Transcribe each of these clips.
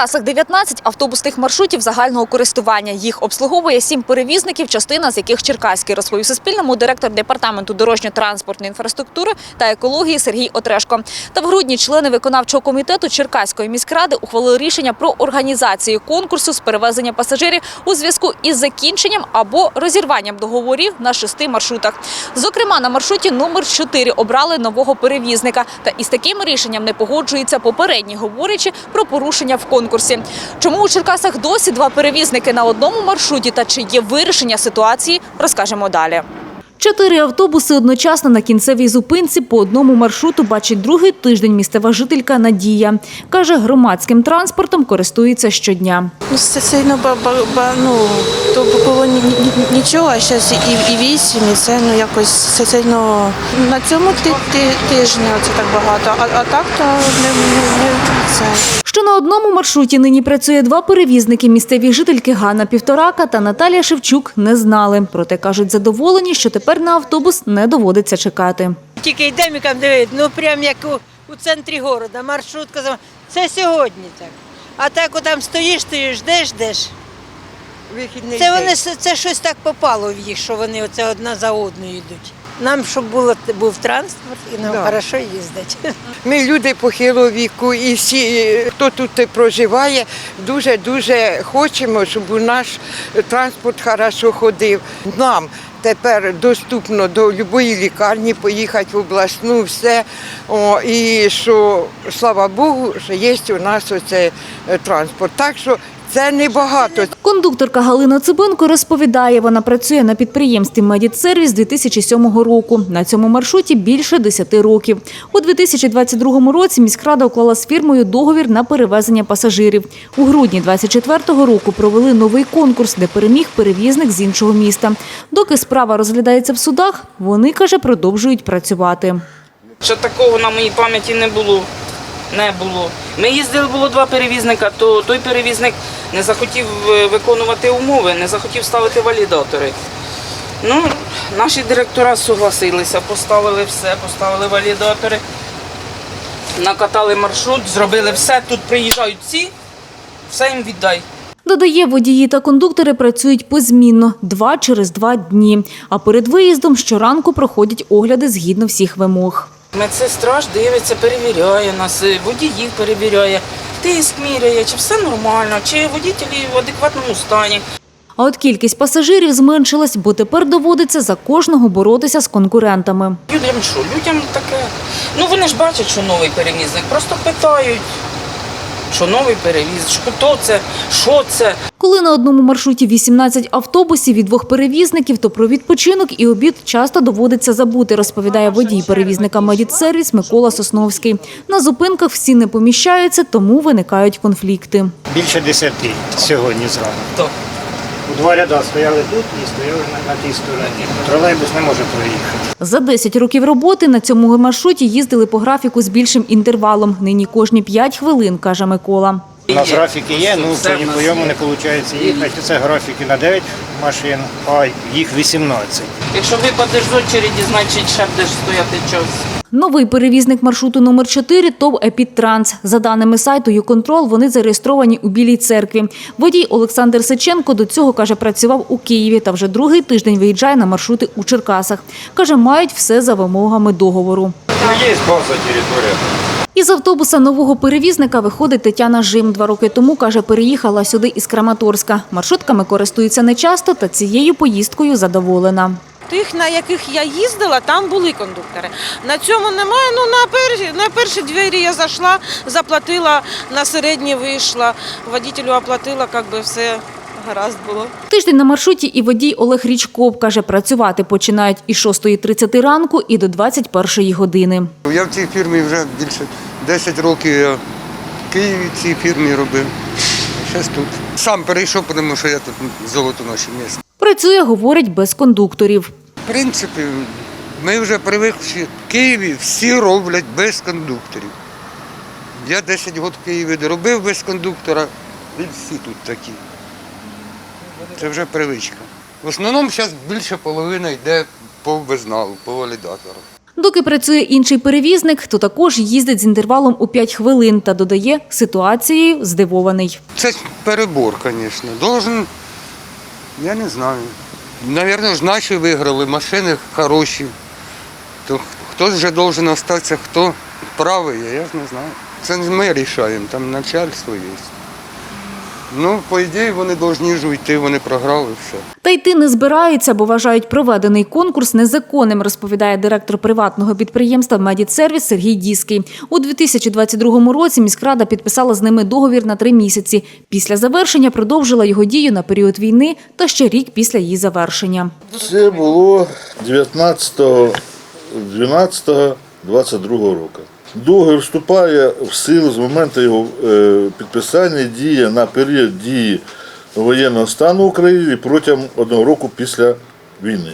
У Черкасах 19 автобусних маршрутів загального користування. Їх обслуговує сім перевізників, частина з яких черкаські, розповів Суспільному директор департаменту дорожньо-транспортної інфраструктури та екології Сергій Отрешко. Та в грудні члени виконавчого комітету Черкаської міськради ухвалили рішення про організацію конкурсу з перевезення пасажирів у зв'язку із закінченням або розірванням договорів на шести маршрутах. Зокрема, на маршруті номер 4 обрали нового перевізника. Та із таким рішенням не погоджуються попередні, говорячи про порушення в конкурсі. Чому у Черкасах досі два перевізники на одному маршруті та чи є вирішення ситуації, розкажемо далі. Чотири автобуси одночасно на кінцевій зупинці по одному маршруту бачить другий тиждень місцева жителька Надія. Каже, громадським транспортом користується щодня. Ну, це сильно ну, то було ні, ні- нічого, а зараз і, і вісім, і це ну якось це сильно на цьому ти, ти, тижні це так багато, а, а так то не, не, не це. Що на одному маршруті нині працює два перевізники. Місцеві жительки Ганна Півторака та Наталія Шевчук не знали. Проте кажуть, задоволені, що тепер на автобус не доводиться чекати. Тільки йдемо і там дивиться, ну прям як у, у центрі города, маршрутка. Це сьогодні так. А так там стоїш, стоїш, ждеш, ждеш. Вихідний Це вони це щось так попало в їх, що вони оце одна за одною йдуть. Нам, щоб було, був транспорт і нам Да. хорошо їздити. Ми люди похилого віку, і всі, хто тут проживає, дуже дуже хочемо, щоб у наш транспорт хорошо ходив. Нам тепер доступно до будь-якої лікарні поїхати в обласну, все. О, і що слава Богу, що є у нас оце е, транспорт. Так що це небагато. Кондукторка Галина Цибенко розповідає, вона працює на підприємстві «Медіцервіс» з 2007 року. На цьому маршруті більше 10 років. У 2022 році міськрада уклала з фірмою договір на перевезення пасажирів. У грудні 2024 року провели новий конкурс, де переміг перевізник з іншого міста. Доки справа розглядається в судах, вони, каже, продовжують працювати. Що такого на моїй пам'яті не було. Не було. Ми їздили, було два перевізника, то той перевізник не захотів е, виконувати умови, не захотів ставити валідатори. Ну, наші директора согласилися, поставили все, поставили валідатори, накатали маршрут, зробили все. Тут приїжджають ці, все їм віддай. Додає, водії та кондуктори працюють позмінно два через два дні. А перед виїздом щоранку проходять огляди згідно всіх вимог. Медсестра ж дивиться, перевіряє нас, водіїв перевіряє, тиск міряє, чи все нормально, чи водітелі в адекватному стані. А от кількість пасажирів зменшилась, бо тепер доводиться за кожного боротися з конкурентами. Людям що? Людям таке. Ну вони ж бачать, що новий перевізник. Просто питають, що новий перевізник, хто це, що це. Коли на одному маршруті 18 автобусів і двох перевізників, то про відпочинок і обід часто доводиться забути, розповідає водій перевізника «Медіцервіс» Микола Сосновський. На зупинках всі не поміщаються, тому виникають конфлікти. Більше десяти сьогодні зранку. Два ряда стояли тут і стояли на, на тій стороні. Тролейбус не може проїхати. За 10 років роботи на цьому маршруті їздили по графіку з більшим інтервалом. Нині кожні 5 хвилин, каже Микола. У нас графіки є, ну в нас по йому не виходить їхати. Це графіки на 9 машин, а їх 18. Якщо випадеш з очереді, значить ще будеш стояти час. Новий перевізник маршруту номер 4 ТОВ «Епідтранс». За даними сайту «Юконтрол», вони зареєстровані у Білій церкві. Водій Олександр Сиченко до цього, каже, працював у Києві та вже другий тиждень виїжджає на маршрути у Черкасах. Каже, мають все за вимогами договору. Із автобуса нового перевізника виходить Тетяна Жим. Два роки тому, каже, переїхала сюди із Краматорська. Маршрутками користується нечасто та цією поїздкою задоволена. Тих, на яких я їздила, там були кондуктори. На цьому немає. Ну на перші на перші двері я зайшла, заплатила, на середні вийшла, водітелю оплатила, як би все гаразд було. Тиждень на маршруті і водій Олег Річков каже, працювати починають із 6.30 ранку і до 21 години. Я в цій фірмі вже більше 10 років. Я в Києві в цій фірмі робив. Зараз тут. Сам перейшов, тому що я тут золото наше місце. Працює, говорить, без кондукторів. В принципі, ми вже привикли, в Києві всі роблять без кондукторів. Я 10 років в Києві робив без кондуктора, і всі тут такі. Це вже привичка. В основному зараз більше половина йде по безналу, по валідатору. Доки працює інший перевізник, то також їздить з інтервалом у 5 хвилин та додає ситуацією здивований. Це перебор, звісно. Должен, я не знаю. Навірно, ж наші виграли, машини хороші. То хтось вже должен остатися, хто правий, я ж не знаю. Це не ми рішаємо, там начальство є. Ну, по ідеї, вони повинні ж уйти, вони програли все. Та йти не збираються, бо вважають проведений конкурс незаконним, розповідає директор приватного підприємства «Медіцервіс» Сергій Діский. У 2022 році міськрада підписала з ними договір на три місяці. Після завершення продовжила його дію на період війни та ще рік після її завершення. Це було 19.12.22 року. Договір вступає в силу з моменту його е, підписання, діє на період дії воєнного стану України протягом одного року після війни.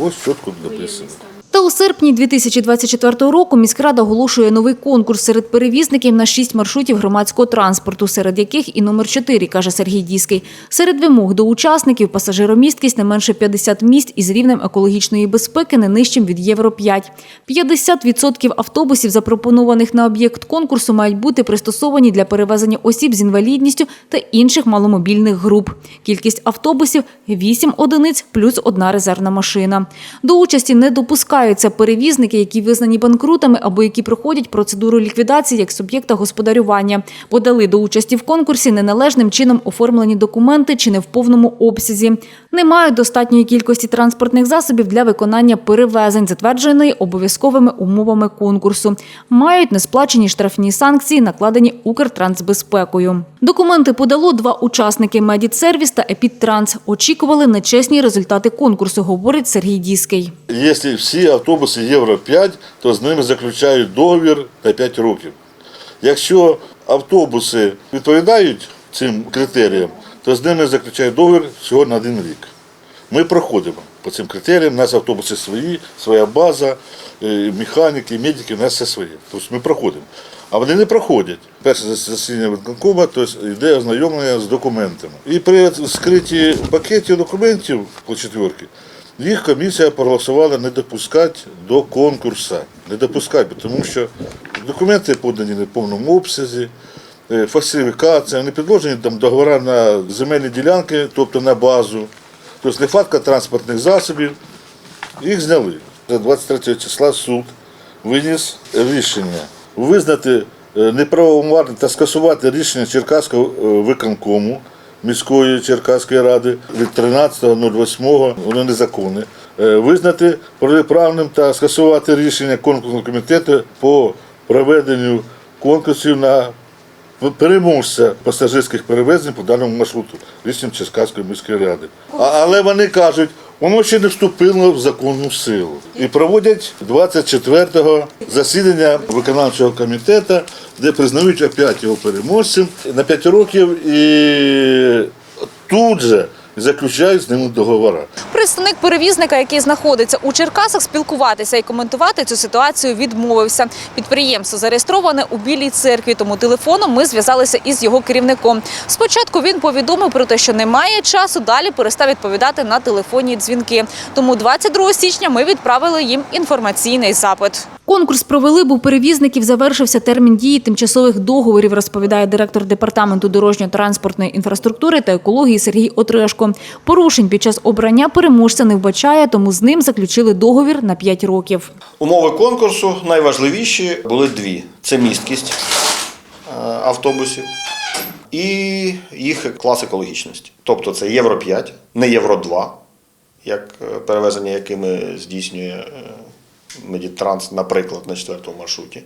Ось чітко написано. Та у серпні 2024 року міськрада оголошує новий конкурс серед перевізників на шість маршрутів громадського транспорту, серед яких і номер 4, каже Сергій Діский. Серед вимог до учасників пасажиромісткість не менше 50 місць із рівнем екологічної безпеки не нижчим від Євро 5. 50% автобусів, запропонованих на об'єкт конкурсу, мають бути пристосовані для перевезення осіб з інвалідністю та інших маломобільних груп. Кількість автобусів 8 одиниць плюс одна резервна машина. До участі не допускаються перевізники, які визнані банкрутами або які проходять процедуру ліквідації як суб'єкта господарювання, подали до участі в конкурсі неналежним чином оформлені документи чи не в повному обсязі, не мають достатньої кількості транспортних засобів для виконання перевезень, затвердженої обов'язковими умовами конкурсу, мають несплачені штрафні санкції, накладені Укртрансбезпекою. Документи подало два учасники Медіцервіс та Епідтранс. Очікували на чесні результати конкурсу, говорить Сергій Діский. Якщо всі автобуси Євро 5, то з ними заключають договір на 5 років. Якщо автобуси відповідають цим критеріям, то з ними заключають договір всього на один рік. Ми проходимо по цим критеріям, у нас автобуси свої, своя база, е, механіки, медики, у нас все своє. Тобто ми проходимо. А вони не проходять. Перше засідання виконкома, тобто йде ознайомлення з документами. І при скритті пакетів документів по четверки, їх комісія проголосувала не допускати до конкурсу. Не допускати, тому що документи подані не в повному обсязі, е, фальсифікація, не підложені там договори на земельні ділянки, тобто на базу, тобто нехватка транспортних засобів. Їх зняли. 23 числа суд виніс рішення визнати е, та скасувати рішення Черкаського е, виконкому міської Черкаської ради від 13.08, воно незаконне. Визнати протиправним та скасувати рішення конкурсного комітету по проведенню конкурсів на переможця пасажирських перевезень по даному маршруту рішенням Черкаської міської ради. Але вони кажуть, воно ще не вступило в законну силу. І проводять 24-го засідання виконавчого комітету, де признають опять його переможцем на 5 років і тут же заключають з ними договори. Представник перевізника, який знаходиться у Черкасах, спілкуватися і коментувати цю ситуацію відмовився. Підприємство зареєстроване у Білій церкві, тому телефоном ми зв'язалися із його керівником. Спочатку він повідомив про те, що немає часу, далі перестав відповідати на телефонні дзвінки. Тому 22 січня ми відправили їм інформаційний запит. Конкурс провели, бо перевізників завершився термін дії тимчасових договорів, розповідає директор департаменту дорожньо-транспортної інфраструктури та екології Сергій Отрешко. Порушень під час обрання переможця не вбачає, тому з ним заключили договір на 5 років. Умови конкурсу найважливіші були дві: це місткість е, автобусів і їх клас екологічності. Тобто це Євро 5, не Євро 2, як е, перевезення, якими здійснює е, Медітранс, наприклад, на четвертому маршруті.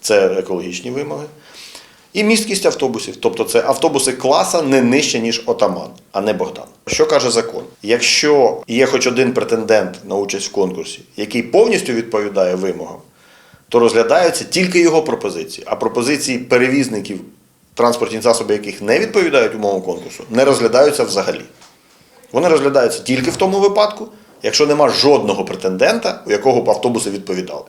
Це екологічні вимоги. І місткість автобусів, тобто це автобуси класа не нижче, ніж отаман, а не Богдан. Що каже закон? Якщо є хоч один претендент на участь в конкурсі, який повністю відповідає вимогам, то розглядаються тільки його пропозиції, а пропозиції перевізників, транспортні засоби, яких не відповідають умовам конкурсу, не розглядаються взагалі. Вони розглядаються тільки в тому випадку, якщо нема жодного претендента, у якого б автобуси відповідали.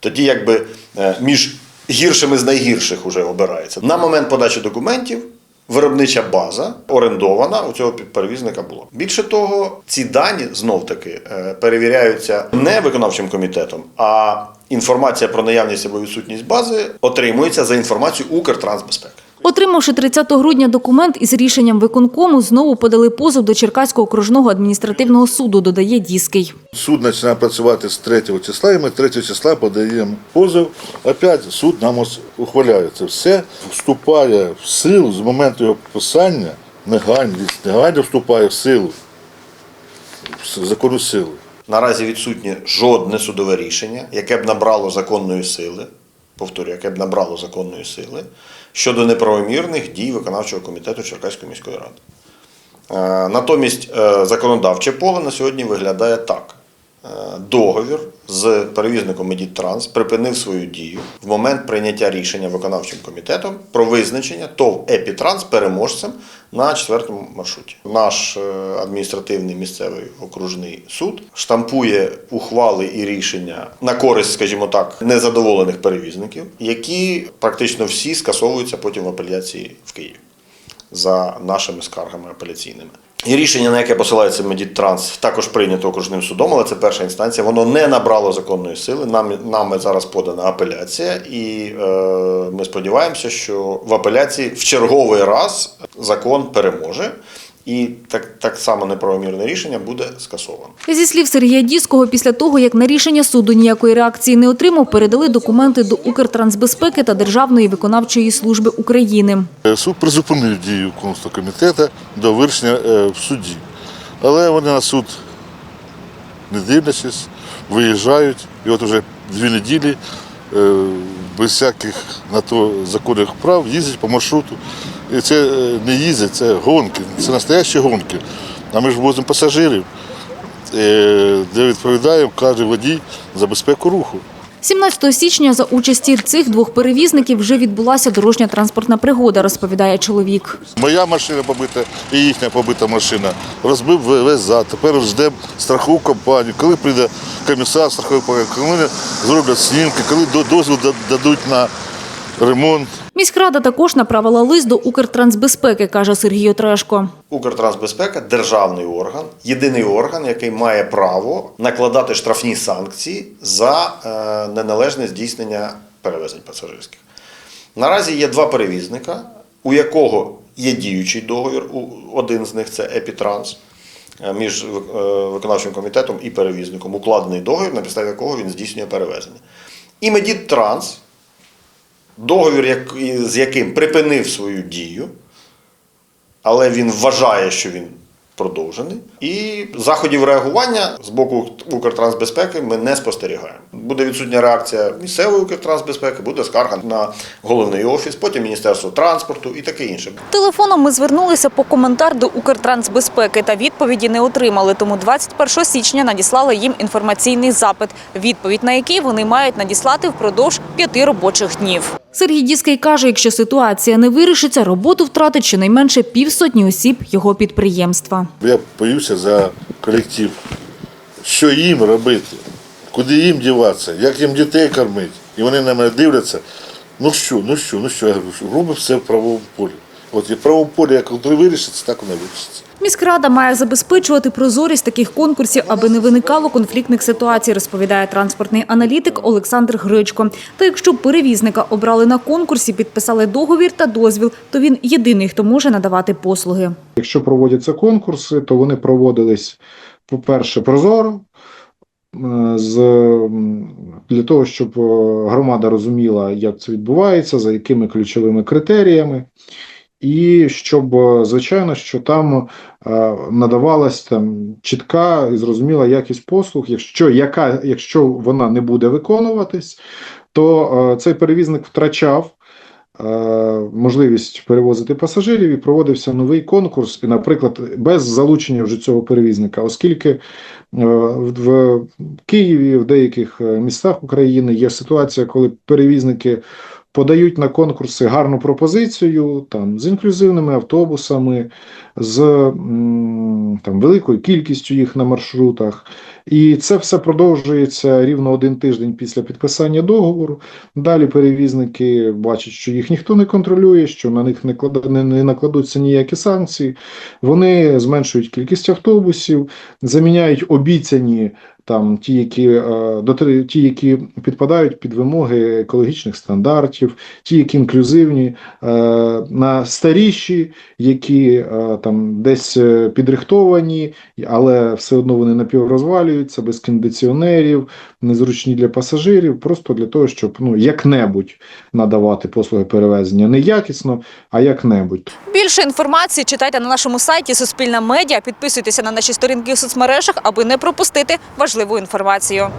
Тоді якби е, між гіршими з найгірших вже обирається. На момент подачі документів виробнича база орендована у цього перевізника була. Більше того, ці дані знов таки е, перевіряються не виконавчим комітетом, а інформація про наявність або відсутність бази отримується за інформацією Укртрансбезпеки. Отримавши 30 грудня документ із рішенням виконкому, знову подали позов до Черкаського окружного адміністративного суду, додає Діський. Суд починає працювати з 3 числа, і ми 3 числа подаємо позов. Опять суд нам ухваляє. Це все вступає в силу з моменту його підписання, негайно, негайно вступає в силу, в закону силу. Наразі відсутнє жодне судове рішення, яке б набрало законної сили, повторюю, яке б набрало законної сили щодо неправомірних дій виконавчого комітету Черкаської міської ради. Е, Натомість е, законодавче поле на сьогодні виглядає так. Е, Договір з перевізником Медітранс припинив свою дію в момент прийняття рішення виконавчим комітетом про визначення ТОВ Епітранс переможцем на четвертому маршруті. Наш е, адміністративний місцевий окружний суд штампує ухвали і рішення на користь, скажімо так, незадоволених перевізників, які практично всі скасовуються потім в апеляції в Києві за нашими скаргами апеляційними. І рішення, на яке посилається Медіттранс, також прийнято окружним судом, але це перша інстанція. Воно не набрало законної сили. Нам, нами зараз подана апеляція, і е, ми сподіваємося, що в апеляції в черговий раз закон переможе. І так, так само неправомірне рішення буде скасовано. Зі слів Сергія Діського, після того, як на рішення суду ніякої реакції не отримав, передали документи до Укртрансбезпеки та Державної виконавчої служби України. Е, Суд призупинив дію Конституційного комітету до вирішення е, в суді. Але вони на суд, не дивлячись, виїжджають. І от вже дві неділі е, без всяких на то законних прав їздять по маршруту. І це е, не їздять, це гонки, це настоящі гонки. А ми ж возимо пасажирів, е, де відповідає кожен водій за безпеку руху. 17 січня за участі цих двох перевізників вже відбулася дорожня транспортна пригода, розповідає чоловік. Моя машина побита і їхня побита машина. Розбив весь зад. Тепер ждемо страхову компанію. Коли прийде комісар страхової компанії, коли зроблять снімки, коли дозвіл дадуть на ремонт. Міськрада також направила лист до Укртрансбезпеки, каже Сергій Отрешко. Укртрансбезпека державний орган, єдиний орган, який має право накладати штрафні санкції за е, неналежне здійснення перевезень пасажирських. Наразі є два перевізника, у якого є діючий договір. Один з них це Епітранс між е, виконавчим комітетом і перевізником, укладений договір, на підставі якого він здійснює перевезення. І Медіттранс, договір, як- з яким припинив свою дію але він вважає, що він продовжений. І заходів реагування з боку Укртрансбезпеки ми не спостерігаємо. Буде відсутня реакція місцевої Укртрансбезпеки, буде скарга на головний офіс, потім Міністерство транспорту і таке інше. Телефоном ми звернулися по коментар до Укртрансбезпеки та відповіді не отримали. Тому 21 січня надіслали їм інформаційний запит, відповідь на який вони мають надіслати впродовж п'яти робочих днів. Сергій Діский каже, якщо ситуація не вирішиться, роботу втратить щонайменше півсотні осіб його підприємства. Я боюся за колектив. Що їм робити? Куди їм діватися? Як їм дітей кормити? І вони на мене дивляться. Ну що, ну що, ну що, я говорю, робимо все в правовому полі. От і в правовому як коли вирішиться, так воно вирішиться. Міськрада має забезпечувати прозорість таких конкурсів, аби не виникало конфліктних ситуацій, розповідає транспортний аналітик Олександр Гречко. Та якщо перевізника обрали на конкурсі, підписали договір та дозвіл, то він єдиний, хто може надавати послуги. Якщо проводяться конкурси, то вони проводились, по-перше, прозоро, е, з, для того, щоб е, громада розуміла, як це відбувається, за якими ключовими критеріями. І щоб, е, звичайно, що там е, надавалась там чітка і зрозуміла якість послуг. Якщо, яка, якщо вона не буде виконуватись, то е, цей перевізник втрачав можливість перевозити пасажирів і проводився новий конкурс, і, наприклад, без залучення вже цього перевізника, оскільки в Києві, в деяких містах України є ситуація, коли перевізники подають на конкурси гарну пропозицію там, з інклюзивними автобусами, з там, великою кількістю їх на маршрутах. І це все продовжується рівно один тиждень після підписання договору. Далі перевізники бачать, що їх ніхто не контролює, що на них не, не, не накладуться ніякі санкції. Вони зменшують кількість автобусів, заміняють обіцяні там ті, які е, дотри- ті, які підпадають під вимоги екологічних стандартів, ті, які інклюзивні, е, на старіші, які е, там десь підрихтовані, але все одно вони напіврозвалюються, без кондиціонерів, незручні для пасажирів, просто для того, щоб ну як-небудь надавати послуги перевезення не якісно, а як-небудь. Більше інформації читайте на нашому сайті Суспільна медіа. Підписуйтеся на наші сторінки у соцмережах, аби не пропустити важливу інформацію.